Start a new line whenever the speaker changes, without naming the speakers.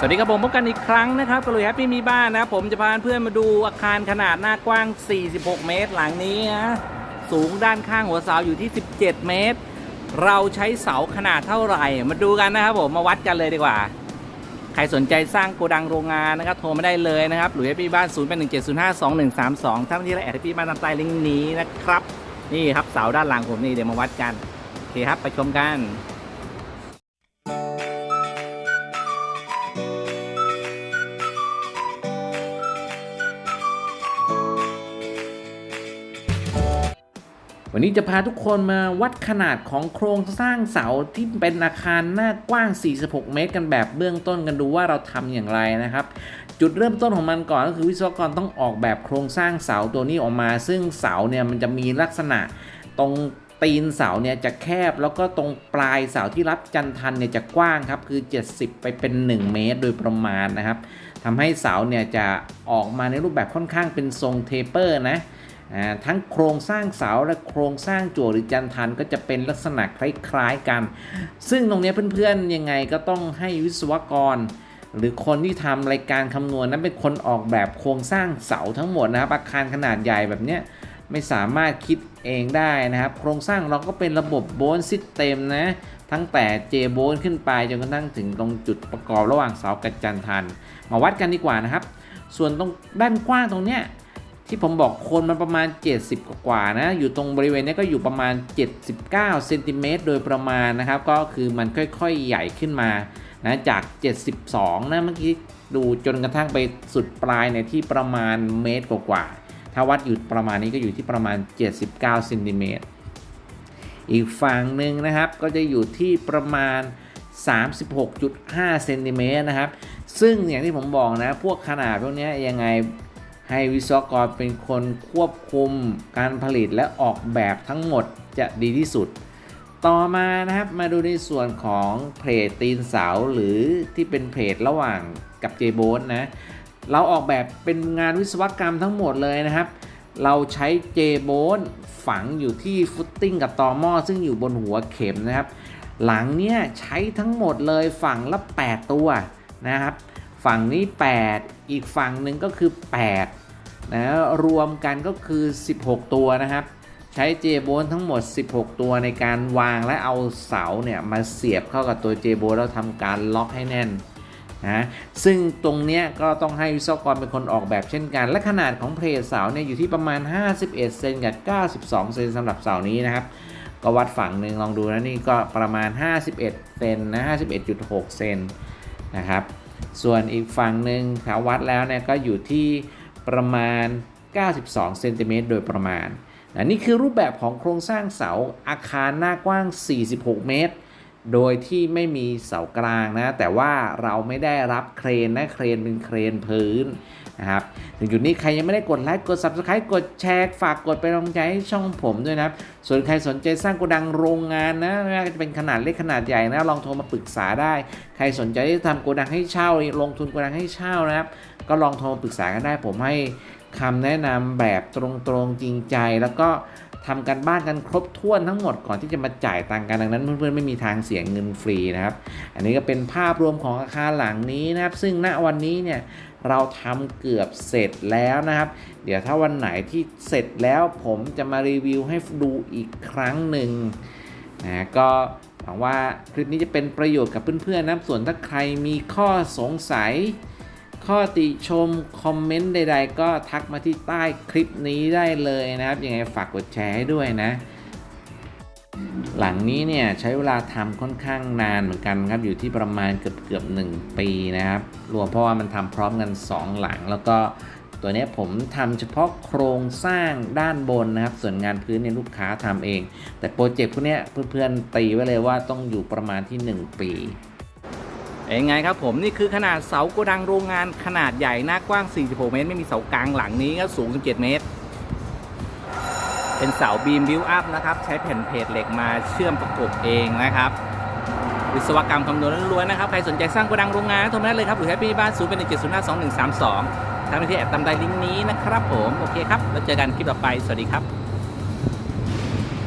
สวัสดีครับผมพบกันอีกครั้งนะครับกลุยแฮปปี้มีบ้านนะผมจะพาเพื่อนมาดูอาคารขนาดหน้ากว้าง 46 เมตรหลังนี้นะสูงด้านข้างหัวเสาอยู่ที่ 17 เมตร เราใช้เสาขนาดเท่าไหร่ มาดูกันนะครับผมมาวัดกันเลยดีกว่า ใครสนใจสร้างโกดังโรงงานนะครับโทรมาได้เลยนะครับหลุยแฮปปี้บ้าน 0 8 1 7 0 5 2 1 3 2 ถ้าวันนี้เรแฮปปี้บ้านตามใต้ลิงก์นี้นะครับ นี่ครับเสาด้านหลังผมนี่เดี๋ยวมาวัดกันโอเคครับไปชมกัน วันนี้จะพาทุกคนมาวัดขนาดของโครงสร้างเสาที่เป็นอาคารหน้ากว้าง 46 เมตร กันแบบเบื้องต้นกันดูว่าเราทำอย่างไรนะครับ จุดเริ่มต้นของมันก่อนก็คือวิศวกรต้องออกแบบโครงสร้างเสาตัวนี้ออกมา ซึ่งเสาเนี่ยมันจะมีลักษณะตรงตีนเสาเนี่ยจะแคบแล้วก็ตรงปลายเสาที่รับจันทันเนี่ยจะกว้างครับคือ 70 ไปเป็น 1 เมตรโดยประมาณนะครับทำให้เสาเนี่ยจะออกมาในรูปแบบค่อนข้างเป็นทรงเทเปอร์นะ ทั้งโครงสร้างเสาและโครงสร้างจั่วหรือจันทันก็จะเป็นลักษณะคล้ายๆกัน ซึ่งตรงนี้เพื่อนๆยังไงก็ต้องให้วิศวกร หรือคนที่ทำรายการคำนวณนั้นเป็นคนออกแบบโครงสร้างเสาทั้งหมดนะครับอาคารขนาดใหญ่แบบนี้ไม่สามารถคิดเองได้นะครับ โครงสร้างเราก็เป็นระบบโบนซิสเต็มนะทั้งแต่เจโบนขึ้นไปจนกระทั่งถึงตรงจุดประกอบระหว่างเสากับจันทัน มาวัดกันดีกว่านะครับ ส่วนตรงด้านกว้างตรงเนี้ย ที่ผมบอกคนมันประมาณ 70 กว่าๆนะ อยู่ตรงบริเวณนี้ก็อยู่ประมาณ 79เซนติเมตรโดยประมาณนะครับ ก็คือมันค่อยๆใหญ่ขึ้นมานะจาก 72 นะเมื่อกี้ดูจนกระทั่งไปสุดปลายในที่ประมาณเมตรกว่าๆถ้าวัดอยู่ประมาณนี้ก็อยู่ที่ประมาณ 79เซนติเมตรอีกฝั่งหนึ่งนะครับก็จะอยู่ที่ประมาณ 36.5เซนติเมตรนะครับ ซึ่งอย่างที่ผมบอกนะ พวกขนาดพวกนี้ยังไง ให้วิศวกรเป็นคนควบคุมการผลิตและออกแบบทั้งหมดจะดีที่สุด ต่อมานะครับมาดูในส่วนของเพลทตีนเสาหรือที่เป็นเพลทระหว่างกับเจโบนนะเราออกแบบเป็นงานวิศวกรรมทั้งหมดเลยนะครับ เราใช้เจโบนฝังอยู่ที่ฟุตติ้งกับตอหม้อซึ่งอยู่บนหัวเข็มนะครับ หลังเนี้ยใช้ทั้งหมดเลยฝั่งละ 8 ตัวนะครับ ฝั่งนี้ 8 อีกฝั่งหนึ่งก็คือ 8 นะ รวมกันก็คือ 16 ตัวนะครับ ใช้เจโบนทั้งหมด 16 ตัวในการวางและเอาเสาเนี่ยมาเสียบเข้ากับตัวเจโบนแล้วทำการล็อกให้แน่นนะซึ่งตรงเนี้ยก็ต้องให้วิศวกรเป็นคนออกแบบเช่นกัน และขนาดของเพลทเสาเนี่ยอยู่ที่ประมาณ 51 เซนกับ 92 เซนสำหรับเสานี้นะครับ ก็วัดฝั่งหนึ่งลองดูนะนี่ก็ประมาณ 51 เซนนะ 51.6 เซนนะครับ ส่วนอีกฝั่งหนึ่งถาวัดแล้วเนี่ยก็อยู่ที่ประมาณ 92 เซนติเมตรโดยประมาณนนี่คือรูปแบบของโครงสร้างเสาอาคารหน้ากว้าง 46 เมตร โดยที่ไม่มีเสากลางนะ แต่ว่าเราไม่ได้รับเครนนะ เครนเป็นเครนพื้น นะครับถึงจุดนี้ใครยังไม่ได้กดไลค์กด Subscribe กดแชร์ฝากกดเป็นกำลังใจให้ช่องผมด้วยนะครับ ส่วนใครสนใจสร้างโกดังโรงงานนะไม่ว่าจะเป็นขนาดเล็กขนาดใหญ่นะลองโทรมาปรึกษาได้ ใครสนใจที่ทำโกดังให้เช่า ลงทุนโกดังให้เช่านะครับ ก็ลองโทรมาปรึกษากันได้ ผมให้คำแนะนำแบบตรงๆจริงใจแล้วก็ทำกันบ้านกันครบถ้วนทั้งหมดก่อนที่จะมาจ่ายตังค์กันดังนั้นเพื่อนๆไม่มีทางเสียเงินฟรีนะครับ อันนี้ก็เป็นภาพรวมของอาคารหลังนี้นะครับ ซึ่งณวันนี้เนี่ย เราทำเกือบเสร็จแล้วนะครับ เดี๋ยวถ้าวันไหนที่เสร็จแล้วผมจะมารีวิวให้ดูอีกครั้งหนึ่งนะก็หวังว่าคลิปนี้จะเป็นประโยชน์กับเพื่อนๆนะครับส่วนถ้าใครมีข้อสงสัย ข้อติชม คอมเมนต์ใด ๆ ก็ทักมาที่ใต้คลิปนี้ได้เลยนะครับยังไงฝากกดแชร์ให้ด้วยนะ หลังนี้เนี่ยใช้เวลาทำค่อนข้างนานเหมือนกันครับอยู่ที่ประมาณเกือบเกือบหนึ่งปีนะครับ รวมเพราะว่ามันทำพร้อมกัน 2 หลัง แล้วก็ตัวนี้ผมทำเฉพาะโครงสร้างด้านบนนะครับ ส่วนงานพื้นเนี่ยลูกค้าทำเอง แต่โปรเจกต์พวกนี้เพื่อนๆตีไว้เลยว่าต้องอยู่ประมาณที่ 1 ปีเองไงครับผมนี่คือขนาดเสาโกดังโรงงานขนาดใหญ่หน้ากว้าง 46 เมตร ไม่มีเสากลางหลังนี้ก็สูง 17 เมตร เป็นเสาบีมบิวอัพนะครับ ใช้แผ่นเพจเหล็กมาเชื่อมประกบเองนะครับวิศวกรรมคำนวณล้วนๆนะครับ ใครสนใจสร้างกระดังโรงงานโทรมาได้เลยครับ หรือแฮปปี้บ้านซูเป็น1702132ทางไปที่แอดตามใดลิงก์นี้นะครับผม โอเคครับ แล้วเจอกันคลิปต่อไป สวัสดีครับ